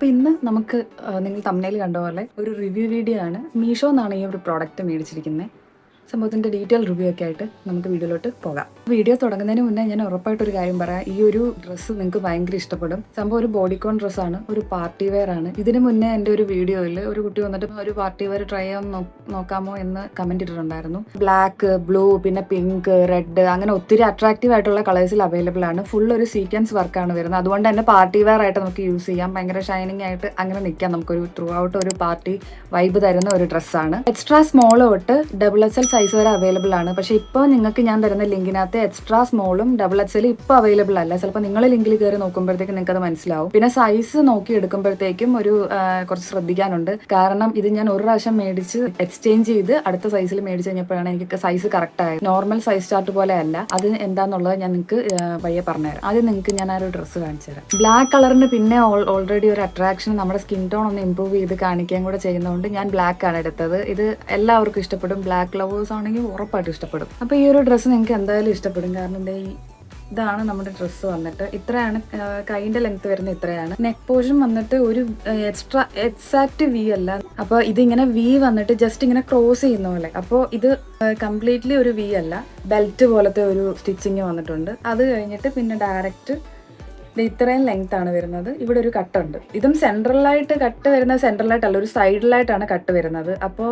അപ്പോൾ ഇന്ന് നമുക്ക് നിങ്ങൾ തമ്മിൽ കണ്ട പോലെ ഒരു റിവ്യൂ വീഡിയോ ആണ്. മീഷോ എന്നാണ് ഈ ഒരു പ്രോഡക്റ്റ് മേടിച്ചിരിക്കുന്നത് സംഭവത്തിന്റെ ഡീറ്റെയിൽ റിവ്യൂ ഒക്കെ ആയിട്ട് നമുക്ക് വീഡിയോയിലോട്ട് പോകാം. വീഡിയോ തുടങ്ങുന്നതിന് മുന്നേ ഞാൻ ഉറപ്പായിട്ടൊരു കാര്യം പറയാം. ഈ ഒരു ഡ്രസ്സ് നിങ്ങൾക്ക് ഭയങ്കര ഇഷ്ടപ്പെടും. സംഭവം ഒരു ബോഡിക്കോൺ ഡ്രസ്സാണ് ഒരു പാർട്ടി വെയർ ആണ്. ഇതിന് മുന്നേ എന്റെ ഒരു വീഡിയോയിൽ ഒരു കുട്ടി വന്നിട്ട് ഒരു പാർട്ടി വെയർ ട്രൈ ചെയ്യാൻ നോക്കാമോ എന്ന് കമന്റ് ഇട്ടിട്ടുണ്ടായിരുന്നു. ബ്ലാക്ക് ബ്ലൂ പിന്നെ പിങ്ക് റെഡ് അങ്ങനെ ഒത്തിരി അട്രാക്റ്റീവ് ആയിട്ടുള്ള കളേഴ്സിൽ അവൈലബിൾ ആണ്. ഫുൾ ഒരു സീക്വൻസ് വർക്കാണ് വരുന്നത്. അതുകൊണ്ട് തന്നെ പാർട്ടി വെയർ ആയിട്ട് നമുക്ക് യൂസ് ചെയ്യാം. ഭയങ്കര ഷൈനിങ് ആയിട്ട് അങ്ങനെ നിൽക്കാം. നമുക്കൊരു ത്രൂ ഔട്ട് ഒരു പാർട്ടി വൈബ് തരുന്ന ഒരു ഡ്രസ്സാണ് എക്സ്ട്രാ സ്മോൾ തൊട്ട് ഡബിൾ എസ് എൽ സൈസ് വരെ അവൈലബിൾ ആണ്. പക്ഷേ ഇപ്പോൾ നിങ്ങൾക്ക് ഞാൻ തരുന്ന ലിങ്കിനകത്ത് എക്സ്ട്രാ സ്മോളും ഡബിൾ എക്സ് എല്ലും ഇപ്പോൾ അവൈലബിൾ അല്ല. ചിലപ്പോൾ നിങ്ങൾ ലിങ്കിൽ കയറി നോക്കുമ്പോഴത്തേക്കും നിങ്ങൾക്ക് അത് മനസ്സിലാവും. പിന്നെ സൈസ് നോക്കി എടുക്കുമ്പോഴത്തേക്കും ഒരു കുറച്ച് ശ്രദ്ധിക്കാനുണ്ട്. കാരണം ഇത് ഞാൻ ഒരു പ്രാവശ്യം മേടിച്ച് എക്സ്ചേഞ്ച് ചെയ്ത് അടുത്ത സൈസിൽ മേടിച്ച് കഴിഞ്ഞപ്പോഴാണ് എനിക്ക് സൈസ് കറക്റ്റ് ആയത്. നോർമൽ സൈസ് ചാർട്ട് പോലെ അല്ല. അത് എന്താന്നുള്ളത് ഞാൻ നിങ്ങൾക്ക് പയ്യെ പറഞ്ഞുതരാം. ആദ്യം നിങ്ങൾക്ക് ഞാൻ ആ ഒരു ഡ്രസ്സ് കാണിച്ചു തരാം. ബ്ലാക്ക് കളറിന് പിന്നെ ഓൾറെഡി ഒരു അട്രാക്ഷൻ നമ്മുടെ സ്കിൻ ടോൺ ഒന്ന് ഇമ്പ്രൂവ് ചെയ്ത് കാണിക്കുകയും കൂടെ ചെയ്യുന്നതുകൊണ്ട് ഞാൻ ബ്ലാക്ക് ആണ് എടുത്തത്. ഇത് എല്ലാവർക്കും ഇഷ്ടപ്പെടും. ബ്ലാക്ക് ലവേഴ്സ് ആണെങ്കിൽ ഉറപ്പായിട്ട് ഇഷ്ടപ്പെടും. അപ്പോൾ ഈ ഒരു ഡ്രസ്സ് നിങ്ങൾക്ക് എന്തായാലും ഇഷ്ടപ്പെടും. കാരണം എന്താ ഈ ഇതാണ് നമ്മുടെ ഡ്രസ്സ് വന്നിട്ട്. ഇത്രയാണ് കൈന്റെ ലെങ്ത് വരുന്ന ഇത്രയാണ്. നെക്ക് പോർഷൻ വന്നിട്ട് ഒരു എക്സ്ട്രാ എക്സാക്ട് വി അല്ല. അപ്പോൾ ഇതിങ്ങനെ വി വന്നിട്ട് ജസ്റ്റ് ഇങ്ങനെ ക്രോസ് ചെയ്യുന്ന പോലെ. അപ്പോൾ ഇത് കംപ്ലീറ്റ്ലി ഒരു വി അല്ല. ബെൽറ്റ് പോലത്തെ ഒരു സ്റ്റിച്ചിങ് വന്നിട്ടുണ്ട്. അത് കഴിഞ്ഞിട്ട് പിന്നെ ഡയറക്റ്റ് ഇത് ഇത്രയും ലെങ്ത് ആണ് വരുന്നത്. ഇവിടെ ഒരു കട്ടുണ്ട് ഇതും സെൻട്രലായിട്ട് കട്ട് വരുന്നത് സെൻട്രലായിട്ടല്ല ഒരു സൈഡിലായിട്ടാണ് കട്ട് വരുന്നത്. അപ്പോൾ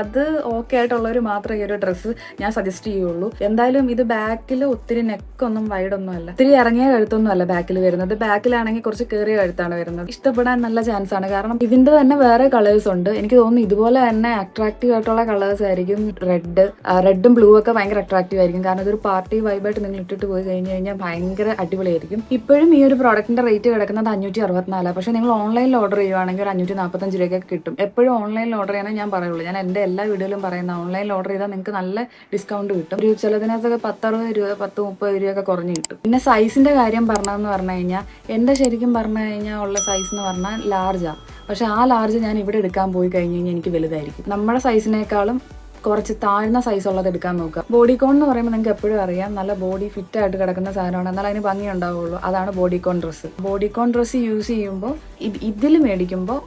അത് ഓക്കെ ആയിട്ടുള്ളവർ മാത്രമേ ഈ ഒരു ഡ്രസ്സ് ഞാൻ സജസ്റ്റ് ചെയ്യുള്ളൂ. എന്തായാലും ഇത് ബാക്കിൽ ഒത്തിരി നെക്കൊന്നും വൈഡൊന്നും അല്ല. ഒത്തിരി ഇറങ്ങിയ കഴുത്തൊന്നും അല്ല ബാക്കിൽ വരുന്നത്. ബാക്കിലാണെങ്കിൽ കുറച്ച് കയറിയ കഴുത്താണ് വരുന്നത്. ഇഷ്ടപ്പെടാൻ നല്ല ചാൻസ് ആണ്. കാരണം ഇതിന്റെ തന്നെ വേറെ കളേഴ്സ് ഉണ്ട്. എനിക്ക് തോന്നുന്നു ഇതുപോലെ തന്നെ അട്രാക്റ്റീവ് ആയിട്ടുള്ള കളേഴ്സ് ആയിരിക്കും. റെഡ് റെഡും ബ്ലൂ ഒക്കെ ഭയങ്കര അട്രാക്റ്റീവ് ആയിരിക്കും. കാരണം ഇതൊരു പാർട്ടി വൈബായിട്ട് നിങ്ങൾ ഇട്ടിട്ട് പോയി കഴിഞ്ഞ് കഴിഞ്ഞാൽ ഭയങ്കര അടിപൊളിയായിരിക്കും. ഇപ്പോഴും ഈ ഒരു പ്രോഡക്റ്റിന്റെ റേറ്റ് കിടക്കുന്നത് അഞ്ഞൂറ്റി അറുപത്തിനാല് പക്ഷേ നിങ്ങൾ ഓൺലൈനിൽ ഓർഡർ ചെയ്യുവാണെങ്കിൽ ഒരു അഞ്ഞൂറ്റി നാൽപ്പത്തഞ്ച് രൂപയൊക്കെ കിട്ടും. എപ്പോഴും ഓൺലൈനിൽ ഓർഡർ ചെയ്യാനേ ഞാൻ പറയുള്ളൂ. ഞാൻ എന്റെ എല്ലാ വീഡിയോയിലും പറയുന്ന ഓൺലൈനിൽ ഓർഡർ ചെയ്താൽ നിങ്ങൾക്ക് നല്ല ഡിസ്കൗണ്ട് കിട്ടും. ഒരു ചിലതിനകത്തൊക്കെ പത്തറുപത് രൂപ പത്ത് മുപ്പത് രൂപയൊക്കെ കുറഞ്ഞ് കിട്ടും. പിന്നെ സൈസിന്റെ കാര്യം പറഞ്ഞതെന്ന് പറഞ്ഞു കഴിഞ്ഞാൽ എന്റെ ശരിക്കും പറഞ്ഞു കഴിഞ്ഞാൽ ഉള്ള സൈസ് എന്ന് പറഞ്ഞാൽ ലാർജാണ് പക്ഷെ ആ ലാർജ് ഞാൻ ഇവിടെ എടുക്കാൻ പോയി കഴിഞ്ഞ് കഴിഞ്ഞാൽ എനിക്ക് വലുതായിരിക്കും. നമ്മുടെ സൈസിനേക്കാളും കുറച്ച് താഴ്ന്ന സൈസ് ഉള്ളത് എടുക്കാൻ നോക്കുക. ബോഡി കോൺ എന്ന് പറയുമ്പോൾ നിങ്ങൾക്ക് എപ്പോഴും അറിയാം നല്ല ബോഡി ഫിറ്റ് ആയിട്ട് കിടക്കുന്ന സാധനമാണ്. എന്നാൽ അതിന് ഭംഗി ഉണ്ടാവുള്ളൂ. അതാണ് bodycon dress bodycon dress use ചെയ്യുമ്പോൾ ഇതിൽ മേടിക്കുമ്പോൾ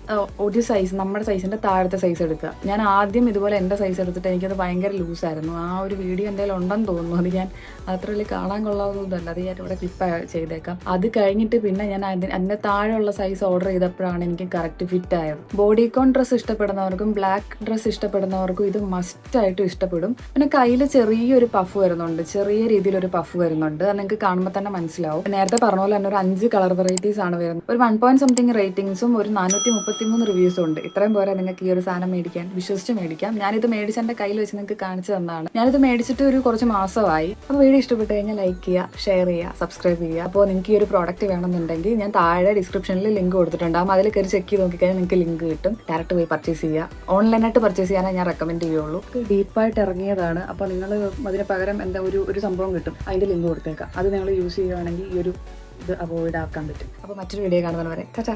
ഒരു സൈസ് നമ്മുടെ സൈസിന്റെ താഴത്തെ സൈസ് എടുക്കുക. ഞാൻ ആദ്യം ഇതുപോലെ എന്റെ സൈസ് എടുത്തിട്ട് എനിക്കത് ഭയങ്കര ലൂസായിരുന്നു ആ ഒരു വീഡിയോ എന്റെ ഉണ്ടെന്ന് തോന്നുന്നു. അത് ഞാൻ അത്ര വലിയ കാണാൻ കൊള്ളാവുന്നതല്ല അത് ഞാൻ ഇവിടെ ക്ലിപ്പ് ചെയ്തേക്കാം. അത് കഴിഞ്ഞിട്ട് പിന്നെ ഞാൻ അതിന് അതിന്റെ താഴെയുള്ള സൈസ് ഓർഡർ ചെയ്തപ്പോഴാണ് എനിക്ക് കറക്റ്റ് ഫിറ്റ് ആയത്. ബോഡി കോൺ ഡ്രസ്സ് ഇഷ്ടപ്പെടുന്നവർക്കും ബ്ലാക്ക് ഡ്രസ്സ് ഇഷ്ടപ്പെടുന്നവർക്കും ഇത് മസ്റ്റ് ആയിട്ടും ഇഷ്ടപ്പെടും. പിന്നെ കയ്യിൽ ചെറിയൊരു പഫ് വരുന്നുണ്ട്. ചെറിയ രീതിയിലൊരു പഫ് വരുന്നുണ്ട്. അത് നിങ്ങൾക്ക് കാണുമ്പോൾ തന്നെ മനസ്സിലാവും. നേരത്തെ പറഞ്ഞ പോലെ തന്നെ ഒരു അഞ്ച് കളർ വെറൈറ്റീസ് ആണ് വരുന്നത്. ഒരു വൺ പോയിന്റ് സംതിങ് റേറ്റിംഗ്സും ഒരു നാനൂറ്റി മുപ്പത്തി മൂന്ന് റിവ്യൂസും ഉണ്ട്. ഇത്രയും പോലെ നിങ്ങൾക്ക് ഈ ഒരു സാധനം മേടിക്കാൻ വിശ്വസിച്ച് മേടിക്കാം. ഞാനിത് മേടിച്ച് എന്റെ കയ്യിൽ വെച്ച് നിങ്ങൾക്ക് കാണിച്ചു തന്നതാണ്. ഞാനിത് മേടിച്ചിട്ട് ഒരു കുറച്ച് മാസമായി. അപ്പോൾ വീഡിയോ ഇഷ്ടപ്പെട്ട് കഴിഞ്ഞാൽ ലൈക്ക് ചെയ്യുക ഷെയർ ചെയ്യുക സബ്സ്ക്രൈബ് ചെയ്യുക. അപ്പോൾ നിങ്ങൾക്ക് ഈ ഒരു പ്രോഡക്റ്റ് വേണമെന്നുണ്ടെങ്കിൽ ഞാൻ താഴെ ഡിസ്ക്രിപ്ഷനിൽ ലിങ്ക് കൊടുത്തിട്ടുണ്ടാകും അതിൽ കയറി ചെക്ക് ചെയ്ത് നോക്കിക്കഴിഞ്ഞാൽ നിങ്ങൾക്ക് ലിങ്ക് കിട്ടും. ഡയറക്റ്റ് പോയി പർച്ചേസ് ചെയ്യുക. ഓൺലൈനായിട്ട് പർച്ചേസ് ചെയ്യാനാണ് ഞാൻ റെക്കമെൻഡ് ചെയ്യുള്ളൂ. ഡീപ്പായിട്ട് ഇറങ്ങിയതാണ്. അപ്പോൾ നിങ്ങൾ അതിന് പകരം എന്താ ഒരു ഒരു സംഭവം കിട്ടും. അതിന്റെ ലിങ്ക് കൊടുത്തേക്കാം. അത് നിങ്ങൾ യൂസ് ചെയ്യുകയാണെങ്കിൽ ഈ ഒരു ഇത് അവോയ്ഡ് ആക്കാൻ പറ്റും. അപ്പോൾ മറ്റൊരു വീഡിയോ കാണുന്നവരെ. ചാച്ചാ